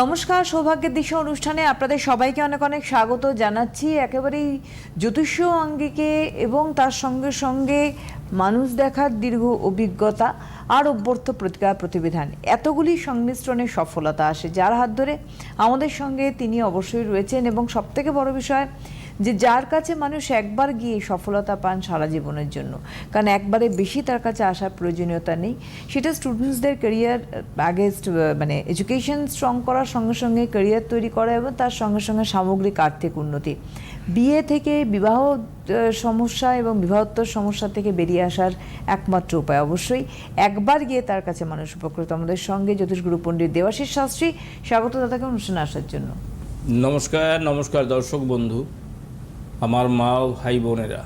নমস্কার, সৌভাগ্যের দিশা অনুষ্ঠানে আপনাদের সবাইকে অনেক অনেক স্বাগত জানাচ্ছি। একেবারেই জ্যোতিষ অঙ্গিকে এবং তার সঙ্গে সঙ্গে মানুষ দেখার দীর্ঘ অভিজ্ঞতা, আর অভ্যর্থ প্রতিকার প্রতিবিধান। এতগুলি সংমিশ্রণে সফলতা আসে, যার হাত ধরে আমাদের সঙ্গে তিনি অবশ্যই রয়েছেন। এবং সবথেকে বড় বিষয় যে যার কাছে মানুষ একবার গিয়ে সফলতা পান সারা জীবনের জন্য। কারণ একবারে বেশি তার কাছে আসার প্রয়োজনীয়তা নেই। সেটা স্টুডেন্টসদের কেরিয়ার আগেস্ট মানে এডুকেশন স্ট্রং করার সঙ্গে সঙ্গে কেরিয়ার তৈরি করা এবং তার সঙ্গে সঙ্গে সামগ্রিক আর্থিক উন্নতি। বিয়ে থেকে বিবাহ সমস্যা এবং বিবাহোত্তর সমস্যা থেকে বেরিয়ে আসার একমাত্র উপায় অবশ্যই একবার গিয়ে তার কাছে মানুষ উপকৃত। আমাদের সঙ্গে জ্যোতিষগুরু পণ্ডিত দেবাশিস শাস্ত্রী, স্বাগত দাদাকে অনুষ্ঠানে আসার জন্য। নমস্কার নমস্কার দর্শক বন্ধু। আমার মা ও ভাই বোনেরা।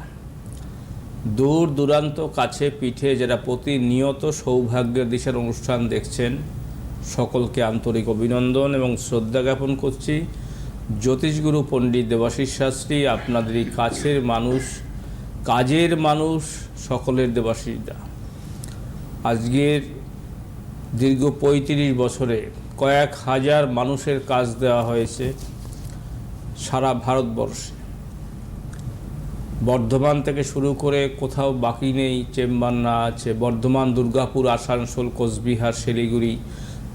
দূর দূরান্ত কাছে পিঠে যারা প্রতিনিয়ত সৌভাগ্যের দিশার অনুষ্ঠান দেখছেন, সকলকে আন্তরিক অভিনন্দন এবং শ্রদ্ধা জ্ঞাপন করছি। জ্যোতিষগুরু পণ্ডিত দেবাশিস শাস্ত্রী, আপনাদেরই কাছের মানুষ, কাজের মানুষ সকলের দেবাশিসদা। আজকের দীর্ঘ পঁয়ত্রিশ বছরে কয়েক হাজার মানুষের কাজ দেওয়া হয়েছে সারা ভারতবর্ষে। বর্ধমান থেকে শুরু করে কোথাও বাকি নেই চেম্বার না আছে। বর্ধমান, দুর্গাপুর, আসানসোল, কোচবিহার, শিলিগুড়ি,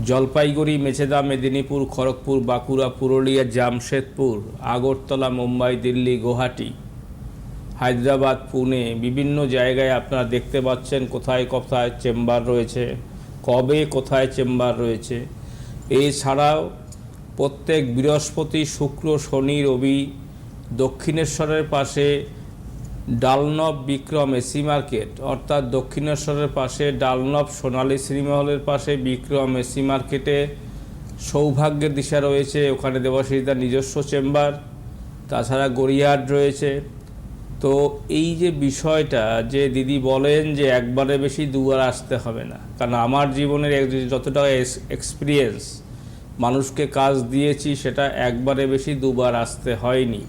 জলপাইগুড়ি মেছেদা মেদিনীপুর, খড়গপুর, বাঁকুড়া, পুরুলিয়া, জামশেদপুর, আগরতলা, মুম্বাই, দিল্লি, গুয়াহাটি, হায়দ্রাবাদ, পুনে বিভিন্ন জায়গায় আপনারা দেখতে পাচ্ছেন কোথায় কোথায় চেম্বার রয়েছে, কবে কোথায় চেম্বার রয়েছে। এছাড়াও প্রত্যেক বৃহস্পতি, শুক্র, শনি, রবি দক্ষিণেশ্বরের পাশে ডালনব বিক্রম এসি মার্কেট, অর্থাৎ দক্ষিণেশ্বরের পাশে ডালনব সোনালী সিনেমা হলের পাশে বিক্রম এসি মার্কেটে সৌভাগ্যের দিশা রয়েছে। ওখানে দেবাশিসদার নিজস্ব চেম্বার, তাছাড়া গড়িয়াহাট রয়েছে। তো এই যে বিষয়টা যে দিদি বলেন যে একবারে বেশি দুবার আসতে হবে না, কারণ আমার জীবনের যতটা এক্সপিরিয়েন্স মানুষকে কাজ দিয়েছি সেটা একবারে বেশি দুবার আসতে হয়নি।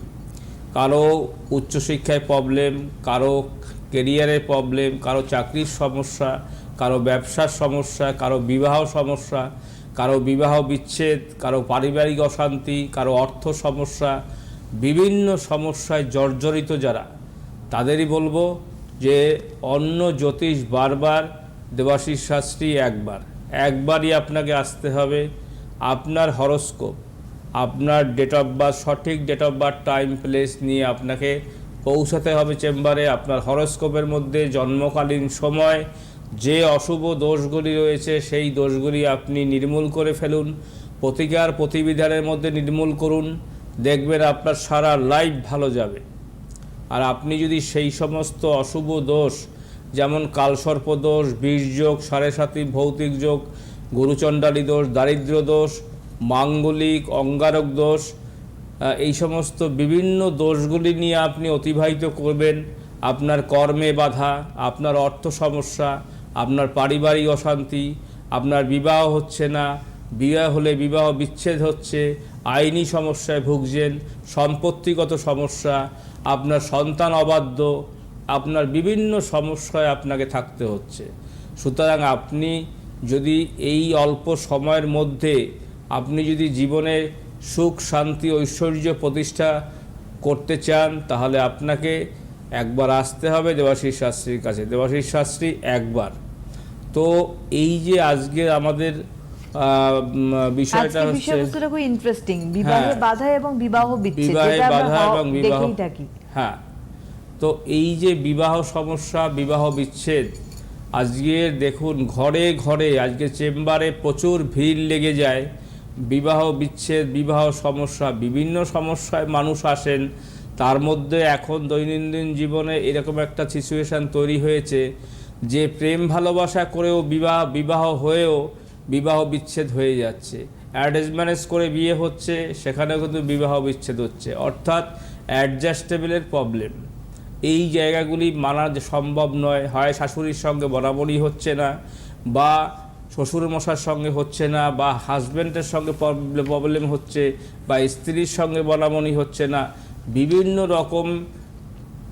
কারও উচ্চশিক্ষায় প্রবলেম কারও কেরিয়ারের প্রবলেম কারও চাকরির সমস্যা, কারও ব্যবসার সমস্যা, কারও বিবাহ সমস্যা, কারও বিবাহ বিচ্ছেদ, কারও পারিবারিক অশান্তি, কারও অর্থ সমস্যা, বিভিন্ন সমস্যায় জর্জরিত যারা, তাদেরই বলব যে অন্য জ্যোতিষ বারবার দেবাশিস শাস্ত্রী একবার, একবারই আপনাকে আসতে হবে। আপনার হরস্কোপ আপনার ডেট অফ বার্থ সঠিক date of birth time place নিয়ে আপনাকে পৌঁছাতে হবে চেম্বারে। আপনার হরস্কোপের মধ্যে জন্মকালীন সময়, যে অশুভ দোষগুলি রয়েছে, সেই দোষগুলি আপনি নির্মূল করে ফেলুন। প্রতিকার প্রতিবিধানের মধ্যে নির্মূল করুন। দেখবেন আপনার সারা লাইফ ভালো যাবে। আর আপনি যদি সেই সমস্ত অশুভ দোষ, যেমন কালসর্প দোষ বীর্যোগ সাড়ে সাতি, ভৌতিক যোগ, গুরুচণ্ডালী দোষ, দারিদ্র দোষ মাঙ্গলিক, অঙ্গারক দোষ এই সমস্ত বিভিন্ন দোষগুলি নিয়ে আপনি অতিবাহিত করবেন। আপনার কর্মে বাধা, আপনার অর্থ সমস্যা, আপনার পারিবারিক অশান্তি, আপনার বিবাহ হচ্ছে না বিবাহ হলে বিবাহ বিচ্ছেদ হচ্ছে, আইনি সমস্যায় ভুগছেন, সম্পত্তিগত সমস্যা, আপনার সন্তান অবাধ্য, আপনার বিভিন্ন সমস্যায় আপনাকে থাকতে হচ্ছে। সুতরাং আপনি যদি এই অল্প সময়ের মধ্যে আপনি যদি জীবনে সুখ শান্তি ঐশ্বর্য প্রতিষ্ঠা করতে চান তাহলে আপনাকে একবার আসতে হবে দেবাশিস শাস্ত্রীর কাছে। দেবাশীষ শাস্ত্রী একবার। তো এই যে আজকে আমাদের বিষয়টা হচ্ছে খুব ইন্টারেস্টিং বিবাহে হ্যাঁ। বাধা এবং বিবাহ বিচ্ছেদ বিবাহে বাধা এবং বিবাহ হ্যাঁ। তো এই যে বিবাহ সমস্যা বিবাহ বিচ্ছেদ আজকে দেখুন ঘরে ঘরে আজকে চেম্বারে প্রচুর ভিড় লেগে যায়। বিবাহ বিচ্ছেদ, বিবাহ সমস্যা, বিভিন্ন সমস্যায় মানুষ আসেন। তার মধ্যে এখন দৈনন্দিন জীবনে এরকম একটা সিচুয়েশান তৈরি হয়েছে যে প্রেম ভালোবাসা করেও বিবাহ বিবাহ হয়েও বিবাহ বিচ্ছেদ হয়ে যাচ্ছে। অ্যারেঞ্জ ম্যারেজ করে বিয়ে হচ্ছে, সেখানেও কিন্তু বিবাহ বিচ্ছেদ হচ্ছে। অর্থাৎ অ্যাডজাস্টেবলের প্রবলেম এই জায়গাগুলি মানা সম্ভব নয়। হয় শাশুড়ির সঙ্গে বরাবরই হচ্ছে না বা শ্বশুর মশার সঙ্গে হচ্ছে না বা হাজব্যান্ডের সঙ্গে প্রবলেম হচ্ছে বা স্ত্রীর সঙ্গে বরাবরই হচ্ছে না বিভিন্ন রকম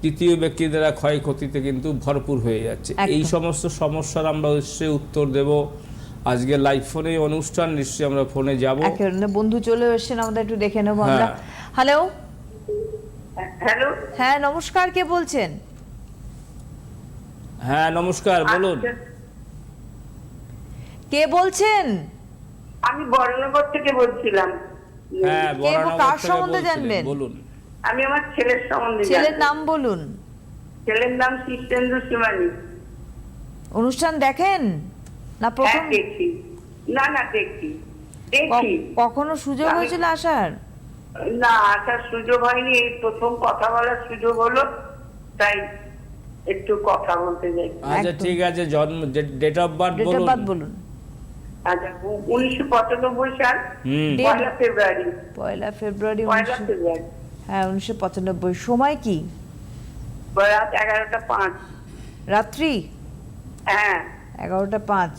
তৃতীয় ব্যক্তি দ্বারা ক্ষয়ক্ষতিতে কিন্তু ভরপুর হয়ে যাচ্ছে। এই সমস্ত সমস্যার আমরা অবশ্যই উত্তর দেব। আজকে লাইভ ফোনে অনুষ্ঠান নিশ্চয়ই আমরা ফোনে যাব। একেবারে বন্ধু চলে এসেছেন আমাদের একটু দেখে নেব আমরা। হ্যাঁ। হ্যালো হ্যালো হ্যাঁ নমস্কার কে বলছেন? হ্যাঁ নমস্কার বলুন। আচ্ছা, কে বলছেন? আমি বর্ণনগর থেকে বলছিলাম। হ্যাঁ কে কার সম্বন্ধে জানবেন? বলুন। আমি আমার ছেলের সম্বন্ধে ছেলের নাম বলুন। ছেলের নাম শীর্ষেন্দু শিবানী। অনুষ্ঠান দেখেন? না হ্যাঁ প্রথম দেখি না না দেখি দেখি কখনো সুযোগ হয়েছিল আসার? না আসার সুযোগ হয়নি। এই প্রথম কথা বলার সুযোগ হলো তাই একটু কথা বলতে যাই। আচ্ছা ঠিক আছে জন্ম date of birth date of বলুন। বার্থ বলুন। উনিশশো পঁচানব্বই সাল পয়লা ফেব্রুয়ারি। পয়লা ফেব্রুয়ারি পয়লা ফেব্রুয়ারি। হ্যাঁ উনিশশো পঁচানব্বই। সময় কি? রাত এগারোটা পাঁচ। রাত্রি? হ্যাঁ। এগারোটা পাঁচ।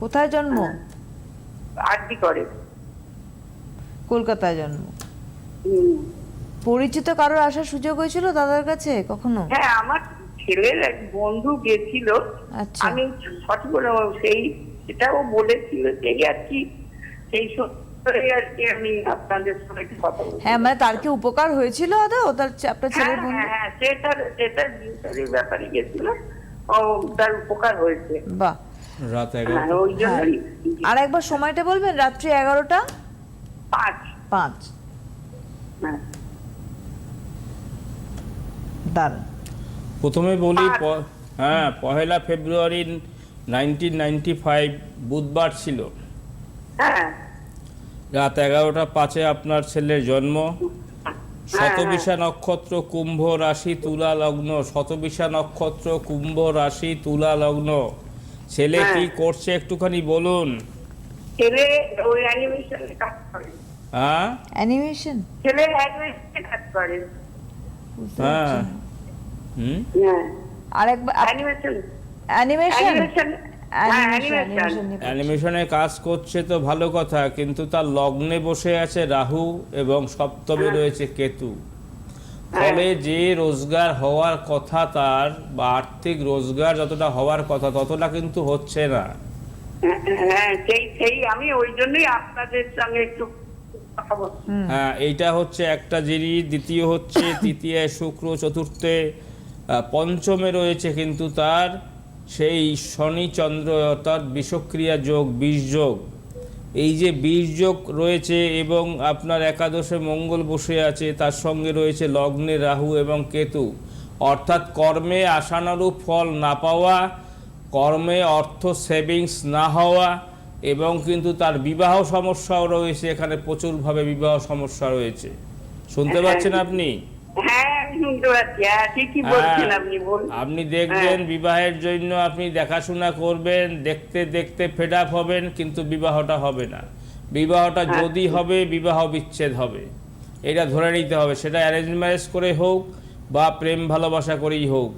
কোথায় জন্ম? করে। কলকাতায় জন্ম। পরিচিত কারোর আসার সুযোগ হয়েছিল দাদার কাছে কখনো? হ্যাঁ আমার ছেলের এক বন্ধু গেছিল। আচ্ছা। আমি সঠিক সেই সেটাও বলেছিল সেই আর কি সেই হ্যাঁ মানে তার কি উপকার হয়েছিল আদৌ? তার আপনার হ্যাঁ ছেলের বন্ধু? হ্যাঁ হ্যাঁ সেটার সেটার জিনিসের ব্যাপারে গেছিল। ও তার উপকার হয়েছে। বাহ। রাত হ্যাঁ এগারোটা ওই জন্যই। আর একবার সময়টা বলবেন রাত্রি এগারোটা? পাঁচ। পাঁচ। হ্যাঁ। প্রথমে বলি হ্যাঁ পহেলা ফেব্রুয়ারি নাইনটিন নাইনটি ফাইভ বুধবার ছিল। হ্যাঁ। রাত এগারোটা পাঁচে আপনার ছেলের জন্ম। শতবিশা নক্ষত্র কুম্ভ রাশি তুলা লগ্ন। শতবিশা নক্ষত্র কুম্ভ রাশি তুলা লগ্ন। ছেলে হ্যাঁ। কি করছে একটুখানি বলুন। ছেলে ওই অ্যানিমেশনে কাজ করে। হ্যাঁ? অ্যানিমেশন ছেলে অ্যানিমেশনে কাজ করে। হ্যাঁ। হুম? হ্যাঁ। আর একবার অ্যানিমেশন অ্যানিমেশন অ্যানিমেশন হ্যাঁ কাজ করছে তো ভালো কথা কিন্তু তার লগ্নে বসে আছে রাহু এবং সপ্তমে রয়েছে কেতু। ফলে যে রোজগার হওয়ার কথা তার বা আর্থিক রোজগার যতটা হওয়ার কথা ততটা কিন্তু হচ্ছে না। হ্যাঁ সেই সেই আমি ওই জন্যই আপনাদের সঙ্গে একটু হ্যাঁ এইটা হচ্ছে একটা জিনিস দ্বিতীয় হচ্ছে তৃতীয় শুক্র চতুর্থে পঞ্চমে রয়েছে কিন্তু তার সেই শনি চন্দ্র অর্থাৎ বিষক্রিয়া যোগ বিষ যোগ। এই যে বীজ যোগ রয়েছে এবং আপনার একাদশে মঙ্গল বসে আছে তার সঙ্গে রয়েছে লগ্নে রাহু এবং কেতু। অর্থাৎ কর্মে আশানুরূপ ফল না পাওয়া কর্মে অর্থ সেভিংস না হওয়া এবং কিন্তু তার বিবাহ সমস্যাও রয়েছে এখানে প্রচুরভাবে বিবাহ সমস্যা রয়েছে। শুনতে পাচ্ছেন আপনি? হ্যাঁ হ্যাঁ ঠিকই বলছেন আপনি বলুন। আপনি দেখবেন হ্যাঁ। বিবাহের জন্য আপনি দেখাশোনা করবেন দেখতে দেখতে ফেড আপ হবেন কিন্তু বিবাহটা হবে না। বিবাহটা হ্যাঁ। যদি হবে বিবাহ বিচ্ছেদ হবে। এটা ধরে নিতে হবে সেটা অ্যারেঞ্জ ম্যারেজ করে হোক বা প্রেম ভালোবাসা করেই হোক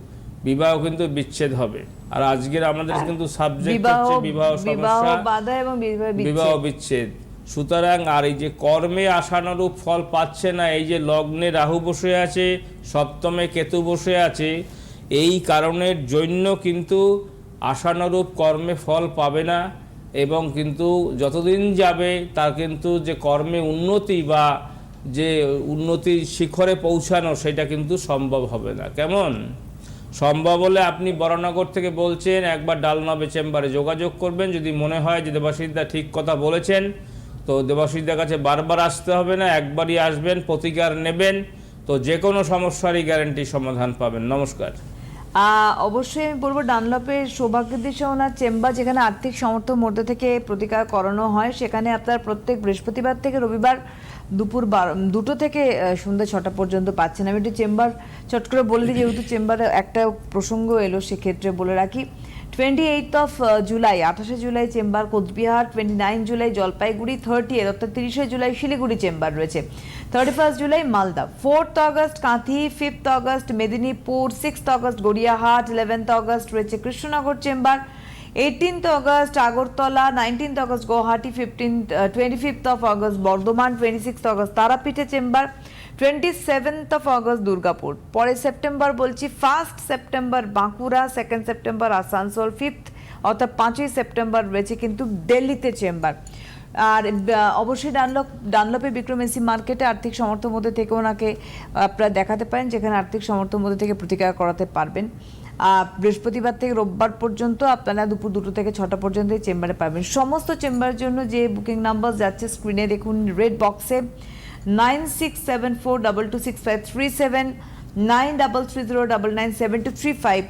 বিবাহ কিন্তু বিচ্ছেদ হবে। আর আজকের আমাদের কিন্তু সাবজেক্ট বিবাহ হচ্ছে বিবাহ বিবাহ সমস্যা। বাধা এবং বিবাহ বিবাহ বিচ্ছেদ। সুতরাং আর এই যে কর্মে আশানুরূপ ফল পাচ্ছে না, এই যে লগ্নে রাহু বসে আছে, সপ্তমে কেতু বসে আছে, এই কারণের জন্য কিন্তু আশানুরূপ কর্মে ফল পাবে না এবং কিন্তু যতদিন যাবে তার কিন্তু যে কর্মে উন্নতি বা যে উন্নতির শিখরে পৌঁছানো সেটা কিন্তু সম্ভব হবে না। কেমন? সম্ভব হলে আপনি বরানগর থেকে বলছেন, একবার ডালনবে চেম্বারে যোগাযোগ করবেন, যদি মনে হয় যে দেবাশিসদা ঠিক কথা বলেছেন তো দেবাশিসদার কাছে বারবার আসতে হবে না, একবারই আসবেন, প্রতিকার নেবেন, তো যে কোনো সমস্যারই গ্যারান্টি সমাধান পাবেন। নমস্কার। অবশ্যই আমি বলব, ডানলপের সৌভাগ্য দিশা ওনার চেম্বার যেখানে আর্থিক সামর্থ্য মধ্যে থেকে প্রতিকার করানো হয়, সেখানে আপনার প্রত্যেক বৃহস্পতিবার থেকে রবিবার দুপুর বারো, দুটো থেকে সন্ধ্যা ছটা পর্যন্ত পাচ্ছেন। আমি একটু চেম্বার চট করে বলে দিই, যেহেতু চেম্বারে একটা প্রসঙ্গ এলো, সেক্ষেত্রে বলে রাখি। টোয়েন্টি এইট অফ জুলাই আঠাশে July chamber Coochbehar twenty nine July Jalpaiguri thirty অর্থাৎ তিরিশে জুলাই শিলিগুড়ি চেম্বার রয়েছে। Thirty first July Malda fourth August Kanthi fifth August Medinipur sixth August Gariahat eleventh August রয়েছে Krishnanagar chamber eighteenth August Agartala nineteenth August Guwahati fifteenth twenty fifth of August Bardhaman twenty sixth August তারাপীঠে chamber twenty seventh of August Durgapur পরে September বলছি first September Bankura second September Asansol fifth অর্থাৎ পাঁচই September রয়েছে কিন্তু দিল্লিতে chamber আর অবশ্যই Dunlop, ডানলপে বিক্রমেসি মার্কেটে আর্থিক সমর্থন মধ্যে থেকে ওনাকে আপনারা দেখাতে পারেন, যেখানে আর্থিক সমর্থন মধ্যে থেকে প্রতিকার করাতে পারবেন। বৃহস্পতিবার থেকে রোববার পর্যন্ত আপনারা দুপুর দুটো থেকে ছটা পর্যন্ত এই চেম্বারে পাবেন। সমস্ত চেম্বারের জন্য যে বুকিং নাম্বার যাচ্ছে স্ক্রিনে দেখুন রেড বক্সে nine six seven four double two six five three seven nine double three zero double nine seven two three five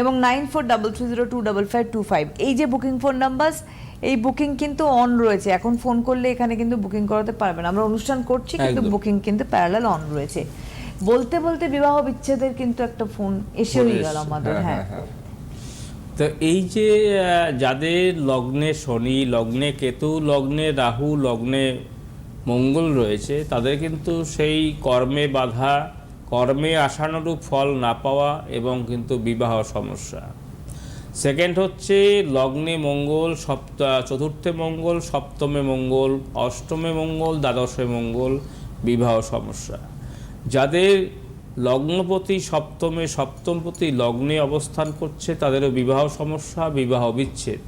এবং nine four double three zero two double five two five এই যে booking phone number এই booking কিন্তু on রয়েছে। এখন phone করলে এখানে কিন্তু বুকিং করাতে পারবেন আমরা অনুষ্ঠান করছি কিন্তু বুকিং কিন্তু প্যারালাল অন রয়েছে। বলতে বলতে বিবাহ বিচ্ছেদের কিন্তু একটা ফোন এসেই গেল। আমাদের হ্যাঁ তো এই যে যাদের লগ্নে শনি লগ্নে কেতু লগ্নে রাহু লগ্নে মঙ্গল রয়েছে, তাদের কিন্তু সেই কর্মে বাধা, কর্মে আশানুরূপ ফল না পাওয়া এবং কিন্তু বিবাহ সমস্যা। সেকেন্ড হচ্ছে লগ্নে মঙ্গল সপ্তাহ চতুর্থে মঙ্গল, সপ্তমে মঙ্গল, অষ্টমে মঙ্গল, দ্বাদশে মঙ্গল, বিবাহ সমস্যা। যাদের লগ্নপতি সপ্তমে, সপ্তমপতি লগ্নে অবস্থান করছে, তাদেরও বিবাহ সমস্যা, বিবাহ বিচ্ছেদ।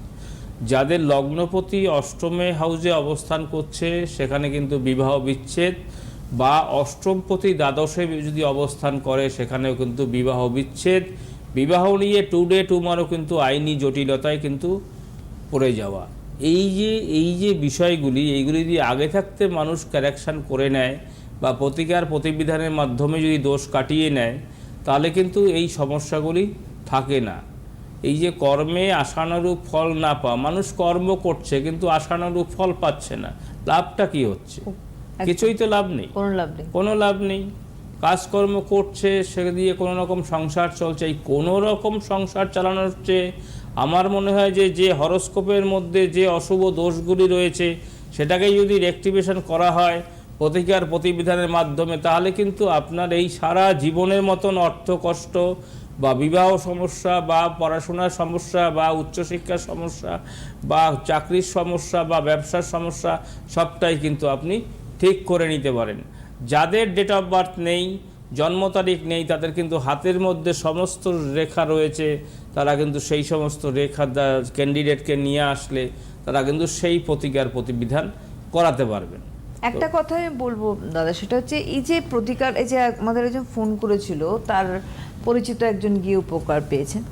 যাদের লগ্নপতি অষ্টমে হাউজে অবস্থান করছে, সেখানে কিন্তু বিবাহ বিচ্ছেদ বা অষ্টমপতি দ্বাদশে যদি অবস্থান করে, সেখানেও কিন্তু বিবাহ বিচ্ছেদ। বিবাহ নিয়ে টু ডে টুমারও কিন্তু আইনি জটিলতায় কিন্তু পড়ে যাওয়া। এই যে এই যে বিষয়গুলি, এইগুলি যদি আগে থাকতে মানুষ কারেকশান করে নেয় বা প্রতিকার প্রতিবিধানের মাধ্যমে যদি দোষ কাটিয়ে নেয়, তাহলে কিন্তু এই সমস্যাগুলি থাকে না। এই যে কর্মে আশানুরূপ ফল না পাওয়া মানুষ কর্ম করছে কিন্তু আশানুরূপ ফল পাচ্ছে না। লাভটা কি হচ্ছে? কিছুই তো লাভ নেই। কোনো লাভ নেই। কোনো লাভ নেই। কাজকর্ম করছে সে দিয়ে কোনো রকম সংসার চলছে। এই কোনো রকম সংসার চালানোর চেয়ে আমার মনে হয় যে যে হরস্কোপের মধ্যে যে অশুভ দোষগুলি রয়েছে সেটাকে যদি রেক্টিভেশন করা হয় প্রতিকার প্রতিবিধানের মাধ্যমে তাহলে কিন্তু আপনার এই সারা জীবনের মতন অর্থ কষ্ট বা বিবাহ সমস্যা বা পড়াশোনার সমস্যা বা উচ্চশিক্ষার সমস্যা বা চাকরির সমস্যা বা ব্যবসার সমস্যা সবটাই কিন্তু আপনি ঠিক করে নিতে পারেন। যাদের ডেট অফ বার্থ নেই, জন্ম তারিখ নেই, তাদের কিন্তু হাতের মধ্যে সমস্ত রেখা রয়েছে। তারা কিন্তু সেই সমস্ত রেখা ক্যান্ডিডেটকে নিয়ে আসলে তারা কিন্তু সেই প্রতিকার প্রতিবিধান করাতে পারবেন। একটা কথা আমি বলব দাদা সেটা হচ্ছে এই যে প্রতিকার এই যে আমাদের একজন ফোন করেছিল তার পরিচিত একজন গিয়ে উপকার পেয়েছেন।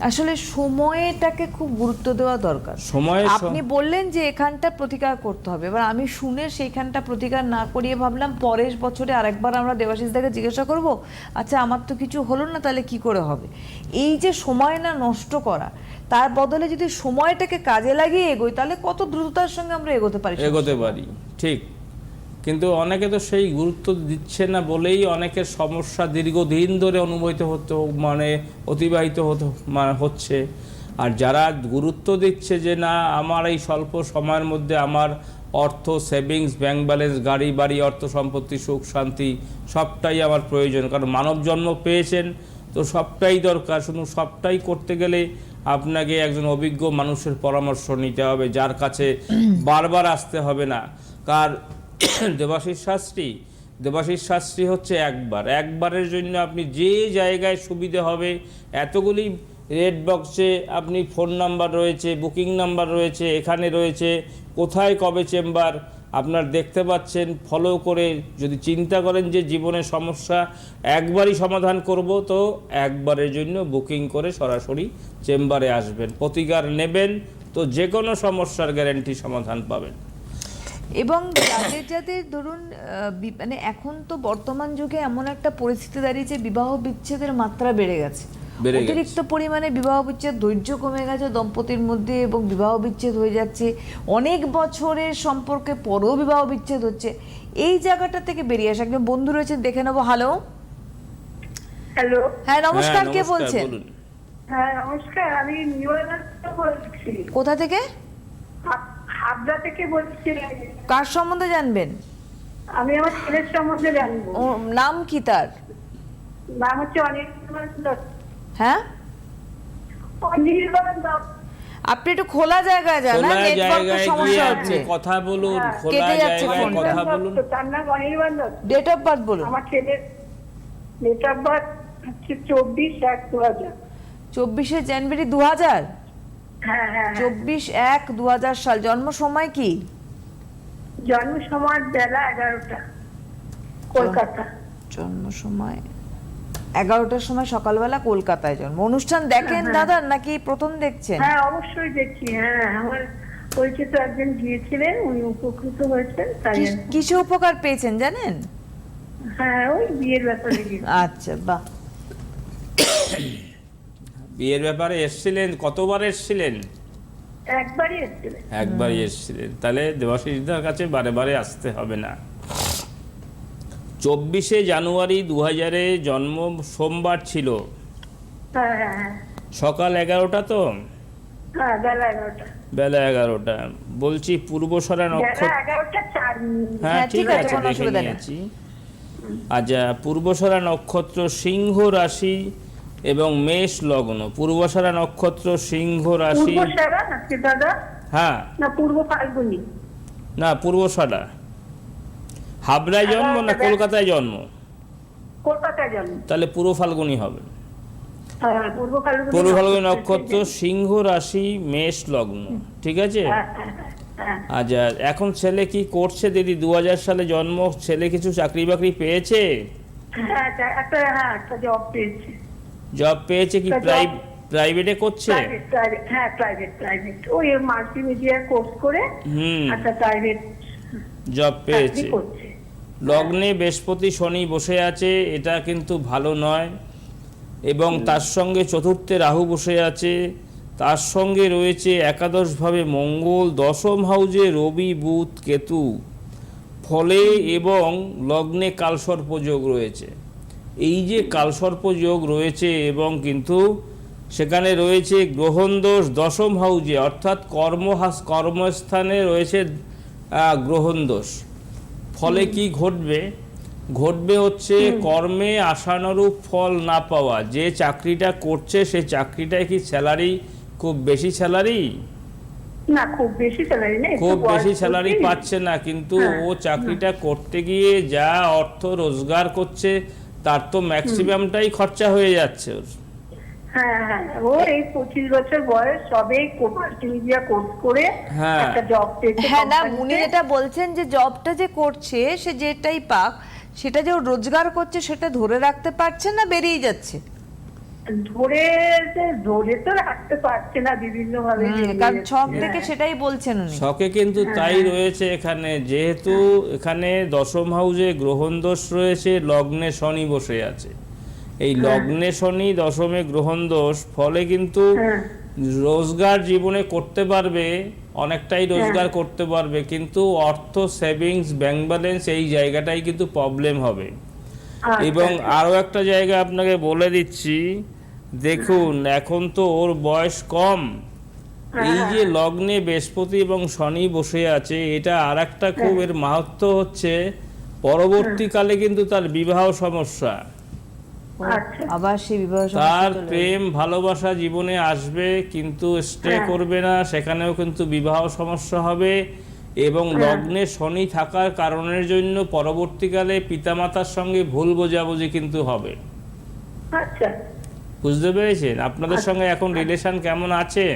আসলে সময়টাকে খুব গুরুত্ব দেওয়া দরকার। সময়ের স- আপনি বললেন যে এখানটা প্রতিকার করতে হবে এবার আমি শুনে সেইখানটা প্রতিকার না করিয়ে ভাবলাম পরের বছরে আরেকবার আমরা দেবাশিস দাকে জিজ্ঞাসা করব আচ্ছা আমার তো কিছু হলো না তাহলে কি করে হবে? এই যে সময় না নষ্ট করা তার বদলে যদি সময়টাকে কাজে লাগিয়ে এগোই তাহলে কত দ্রুততার সঙ্গে আমরা এগোতে পারি? এগোতে পারি ঠিক। কিন্তু অনেকে তো সেই গুরুত্ব দিচ্ছে না বলেই অনেকের সমস্যা দীর্ঘদিন ধরে অনুভূত হতে মানে অতিবাহিত হতে মানে হচ্ছে। আর যারা গুরুত্ব দিচ্ছে যে না আমার এই স্বল্প সময়ের মধ্যে আমার অর্থ সেভিংস ব্যাংক ব্যালেন্স গাড়ি বাড়ি অর্থ সম্পত্তি সুখ শান্তি সবটাই আমার প্রয়োজন। কারণ মানব জন্ম পেয়েছেন তো সবটাই দরকার। শুধু সবটাই করতে গেলে আপনাকে একজন অভিজ্ঞ মানুষের পরামর্শ নিতে হবে যার কাছে বারবার আসতে হবে না। কার দেবাশিস শাস্ত্রী। দেবাশিস শাস্ত্রী হচ্ছে একবার। একবারের জন্য আপনি যে জায়গায় সুবিধে হবে, এতগুলি রেড বক্সে আপনি ফোন নাম্বার রয়েছে বুকিং নাম্বার রয়েছে, এখানে রয়েছে, কোথায় কবে চেম্বার আপনার দেখতে পাচ্ছেন ফলো করে যদি চিন্তা করেন যে জীবনের সমস্যা, একবারই সমাধান করব, তো একবারের জন্য বুকিং করে সরাসরি চেম্বারে আসবেন। প্রতিকার নেবেন, তো যে কোনো সমস্যার গ্যারেন্টি সমাধান পাবেন। এবং যাদের যাদের ধরুন আহ, মানে এখন তো বর্তমান যুগে এমন একটা পরিস্থিতি দাঁড়িয়েছে বিবাহ বিচ্ছেদের মাত্রা বেড়ে গেছে। অতিরিক্ত পরিমাণে বিবাহ বিচ্ছেদ ধৈর্য কমে গেছে দম্পতির মধ্যে এবং বিবাহ বিচ্ছেদ হয়ে যাচ্ছে। অনেক বছরের সম্পর্কে পরেও বিবাহ বিচ্ছেদ হচ্ছে। এই জায়গাটা থেকে বেরিয়ে আসে। একজন বন্ধু রয়েছেন দেখে নেব। হ্যালো হ্যালো হ্যাঁ নমস্কার হ্যাঁ, কে বলছেন? হ্যাঁ নমস্কার আমি কোথা থেকে? হাবড়া থেকে বলছি কার সম্বন্ধে জানবেন? আমি আমার ছেলের সম্বন্ধে জানব। ও নাম কি তার? নাম হচ্ছে অনির্বাণ দত্ত হ্যাঁ? অনির্বাণ দত্ত আপনি একটু খোলা জায়গায় যান খোলা হ্যাঁ নেটওয়ার্কের সমস্যা হচ্ছে। কথা বলুন হ্যাঁ, খোলা কেটে যাচ্ছে জায়গায় কথা বলুন। তার নাম Anirban Datta date of birth বলুন। আমার ছেলের ডেট অফ বার্থ হচ্ছে চব্বিশ এক দু হাজার। চব্বিশে জানুয়ারি দু হাজার। চব্বিশ এক দু সাল জন্ম সময় কি? জন্ম সময় বেলা এগারোটা কলকাতা। জন্ম সময় এগারোটার সময় সকালবেলা কলকাতায় জন্ম। অনুষ্ঠান দেখেন দাদা নাকি প্রথম দেখছেন? হ্যাঁ অবশ্যই দেখছি হ্যাঁ। আমার পরিচিত একজন গিয়েছিলেন উনি উপকৃত হয়েছেন তাই কি- কিসে উপকার পেয়েছেন জানেন? হ্যাঁ ওই বিয়ের ব্যাপারে আচ্ছা বাহ। বিয়ের ব্যাপারে এসছিলেন? কতবার এসছিলেন? একবারই এসেছিলেন। একবারই এসছিলেন। তাহলে দেবাশিসদার কাছে বারে বারে আসতে হবে না। চব্বিশে জানুয়ারি দু হাজারে জন্ম সোমবার ছিল। হ্যাঁ হ্যাঁ হ্যাঁ। সকাল এগারোটা তো? হ্যাঁ বেলা এগারোটা। বলছি পূর্বসরা নক্ষত্র হ্যাঁ ঠিক আছে, আছে দেখে নিয়েছি। আচ্ছা পূর্বসরা নক্ষত্র সিংহ রাশি এবং মেষ লগ্ন পূর্বসরা নক্ষত্র সিংহ রাশি। হ্যাঁ। না পূর্ব ফাল্গুনি। না পূর্বসরা। হাবড়ায় জন্ম না হ্যাঁ, কলকাতায় জন্ম? কলকাতায় জন্ম। তাহলে পূর্ব ফাল্গুনি হবে। হ্যাঁ পূর্ব ফাল্গুনি নক্ষত্র সিংহ রাশি মেষ লগ্ন। ঠিক আছে? হ্যাঁ হ্যাঁ হ্যাঁ। আচ্ছা এখন ছেলে কি করছে দিদি? দু হাজার সালে জন্ম ছেলে কিছু চাকরি বাকরি পেয়েছে? হ্যাঁ একটা- একটা হ্যাঁ একটা জব পেয়েছে। জব পেয়েছে কি প্রাইভেটে করছে? হ্যাঁ প্রাইভেট প্রাইভেট ওই মাল্টিমিডিয়া কোর্স করে হুম। একটা প্রাইভেট জব পেয়েছে। লগ্নে বৃহস্পতি শনি বসে আছে এটা কিন্তু ভালো নয়। এবং তার সঙ্গে চতুর্থে রাহু বসে আছে। তার সঙ্গে রয়েছে একাদশভাবে মঙ্গল দশম হাউজে রবি বুধ কেতু। ফলে এবং লগ্নে কালসর্প যোগ রয়েছে। এই যে কালসর্প যোগ রয়েছে এবং কিন্তু সেখানে রয়েছে গ্রহণ দোষ দশম হাউজে অর্থাৎ কর্মহাস কর্মস্থানে রয়েছে গ্রহণ দোষ ফলে কি ঘটবে? ঘটবে হচ্ছে কর্মে আশানুরূপ ফল না পাওয়া। যে চাকরিটা করছে সে চাকরিটায় কি স্যালারি খুব বেশি স্যালারি? না খুব বেশি স্যালারি নেই খুব বেশি স্যালারি পাচ্ছে না কিন্তু হ্যাঁ, ও চাকরিটা করতে গিয়ে যা অর্থ রোজগার করছে তার তো ম্যাক্সিমামটাই খরচা হয়ে যাচ্ছে ওর। হ্যাঁ হ্যাঁ ও এই পঁচিশ বছর বয়স সবে মাল্টিমিডিয়া কোর্স করে হ্যাঁ। একটা জব পেয়েছে হ্যাঁ না উনি যেটা বলছেন যে জবটা যে করছে সে যেটাই পাক সেটা যে ও রোজগার করছে সেটা ধরে রাখতে পারছে না বেরিয়ে যাচ্ছে? ধরে যে- ধরে তো রাখতে পারছে না বিভিন্ন ভাবে কারণ ছক থেকে সেটাই বলছেন উনি। শখে কিন্তু হ্যাঁ, তাই রয়েছে এখানে যেহেতু এখানে দশম হাউজে গ্রহণ দোষ রয়েছে লগ্নে শনি বসে আছে। এই লগ্নে শনি দশমে গ্রহণ দোষ ফলে কিন্তু হ্যাঁ। রোজগার জীবনে করতে পারবে অনেকটাই রোজগার করতে পারবে কিন্তু অর্থ সেভিংস ব্যাংক ব্যালেন্স এই জায়গাটাই কিন্তু প্রবলেম হবে। আচ্ছা, এবং আরও একটা জায়গা আপনাকে বলে দিচ্ছি দেখুন এখন তো ওর বয়স কম। এই যে লগ্নে বৃহস্পতি এবং শনি বসে আছে এটা আর একটা খুব এর মাহাত্ম হচ্ছে পরবর্তীকালে কিন্তু তার বিবাহ সমস্যা। আচ্ছা। আবার সেই বিবাহ তার প্রেম ভালোবাসা জীবনে আসবে কিন্তু স্টে হ্যাঁ। করবে না সেখানেও কিন্তু বিবাহ সমস্যা হবে এবং হ্যাঁ। লগ্নে শনি থাকার কারণের জন্য পরবর্তীকালে পিতামাতার সঙ্গে ভুল বোঝাবুঝি কিন্তু হবে। আচ্ছা। বুঝতে পেরেছেন? আপনাদের সঙ্গে এখন রিলেশন কেমন আছে?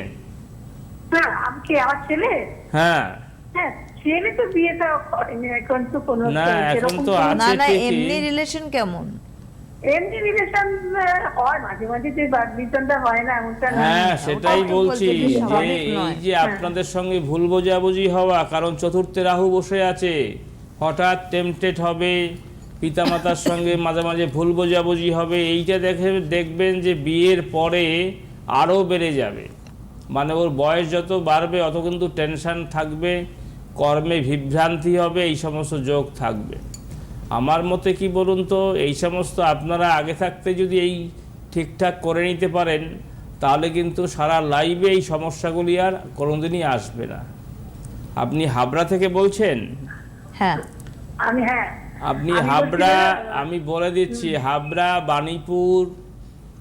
হ্যাঁ আমার ছেলে? হ্যাঁ। হ্যাঁ ছেলে তো বিয়েটা এখন তো কোনো না, এখন তো আছে না না এমনি রিলেশন কেমন? এমনি রিলেশন হয় মাঝে মাঝে যে হয় না এমনটা হ্যাঁ সেটাই বলছি যে যে এই যে আপনাদের সঙ্গে ভুল বোঝাবুঝি হওয়া কারণ চতুর্থে রাহু বসে আছে হঠাৎ টেম্পটেড হবে পিতামাতার সঙ্গে মাঝে মাঝে ভুল বোঝাবুঝি হবে এইটা দেখে দেখবেন যে বিয়ের পরে আরও বেড়ে যাবে। মানে ওর বয়স যত বাড়বে অত কিন্তু টেনশন থাকবে কর্মে বিভ্রান্তি হবে এই সমস্ত যোগ থাকবে। আমার মতে কি বলুন তো এই সমস্ত আপনারা আগে থাকতে যদি এই ঠিকঠাক করে নিতে পারেন তাহলে কিন্তু সারা লাইভে এই সমস্যাগুলি আর কোনোদিনই আসবে না। আপনি হাবড়া থেকে বলছেন? হ্যাঁ। আমি হ্যাঁ। আপনি হাবড়া আমি বলে দিচ্ছি হাবড়া বাণীপুর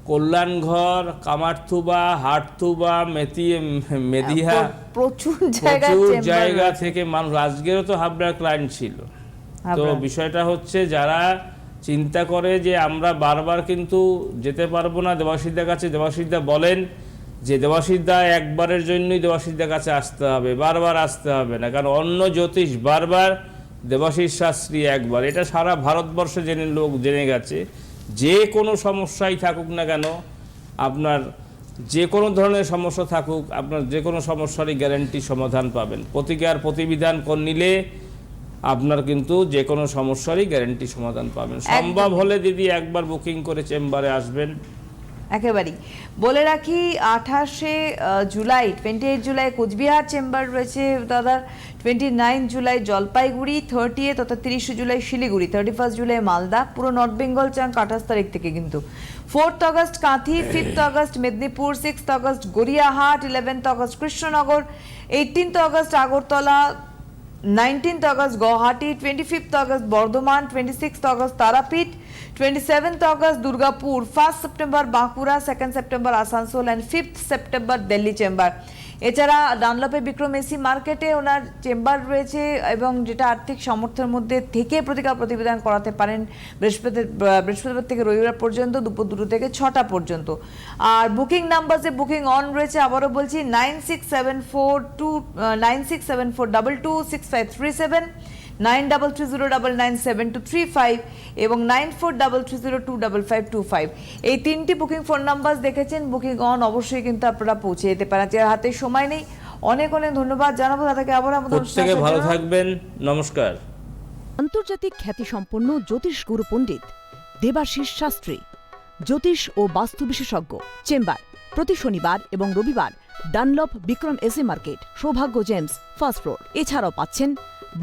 কল্যাণঘর কামারথুবা হাটথুবা মেতি মেদিহা। প্রচুর প্রচুর জায়গা থেকে মানুষ আজকেরও তো হাবড়ার ক্লায়েন্ট ছিল। তো বিষয়টা হচ্ছে যারা চিন্তা করে যে আমরা বারবার কিন্তু যেতে পারব না দেবাশিদার কাছে দেবাশিদা বলেন যে দেবাশিস দা একবারের জন্যই দেবাশিস দার কাছে আসতে হবে বারবার আসতে হবে না। কারণ অন্য জ্যোতিষ বারবার দেবাশিস শাস্ত্রী একবার। এটা সারা ভারতবর্ষে জেনে লোক জেনে গেছে। যে কোনো সমস্যাই থাকুক না কেন আপনার যে কোনো ধরনের সমস্যা থাকুক আপনার যে কোনো সমস্যারই গ্যারান্টি সমাধান পাবেন। প্রতিকার প্রতিবিধান কর নিলে আপনার কিন্তু যে কোনো সমস্যারই গ্যারান্টি সমাধান পাবেন। সম্ভব হলে দিদি একবার বুকিং করে চেম্বারে আসবেন। একেবারেই। বলে রাখি, আঠাশে July twenty eight July Coochbehar chamber রয়েছে দাদার twenty nine July Jalpaiguri thirty এ তথা তিরিশে July Siliguri thirty first July Malda, পুরো নর্থ বেঙ্গল চাঙ্ক আঠাশ তারিখ থেকে কিন্তু। Fourth August Kanthi fifth August Medinipur sixth August Gariahat eleventh August Krishnanagar eighteenth August Agartala nineteenth August Guwahati twenty fifth August Bardhaman twenty sixth August Tarapith twenty seventh August Durgapur first September Bankura second September Asansol and fifth September Delhi chamber এছাড়া ডানলপে Vikram AC মার্কেটে ওনার chamber রয়েছে এবং যেটা আর্থিক সামর্থ্যের মধ্যে থেকে প্রতিকার প্রতিবেদন করাতে পারেন বৃহস্পতি বৃহস্পতিবার থেকে রবিবার পর্যন্ত দুপুর দুটো থেকে ছটা পর্যন্ত। আর বুকিং নাম্বার যে বুকিং অন রয়েছে, আবারও বলছি, nine six seven four two nine six seven four double two, six five three seven. Nine double three zero double nine seven two three five এবং nine four double three zero two double five two five. এই তিনটি booking phone number দেখেছেন booking on অবশ্যই কিন্তু আপনারা পৌঁছে যেতে পারেন। যার হাতে সময় নেই অনেক অনেক ধন্যবাদ। জানাব দাদাকে আবার আমাদের প্রত্যেকে ভালো থাকবেন। নমস্কার। আন্তর্জাতিক খ্যাতিসম্পন্ন জ্যোতিষ গুরু পণ্ডিত দেবাশিস শাস্ত্রী জ্যোতিষ ও বাস্তু বিশেষজ্ঞ চেম্বার প্রতি শনিবার এবং রবিবার Dunlop Vikram AC market Saubhagya gems first floor. এছাড়াও পাচ্ছেন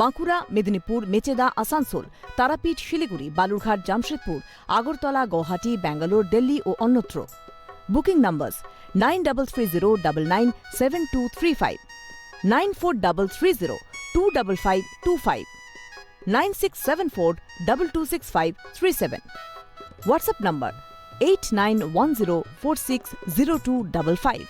বাঁকুড়া, মেদিনীপুর, মেচেদা, আসানসোল, তারাপীঠ, শিলিগুড়ি, বালুরঘাট, জামশেদপুর, আগরতলা, গৌহাটি, ব্যাঙ্গালোর, দিল্লি ও অন্যত্র booking number nine double three zero double nine seven two three five, nine four double three zero two double five two five 9674226537. WhatsApp number 8910460255.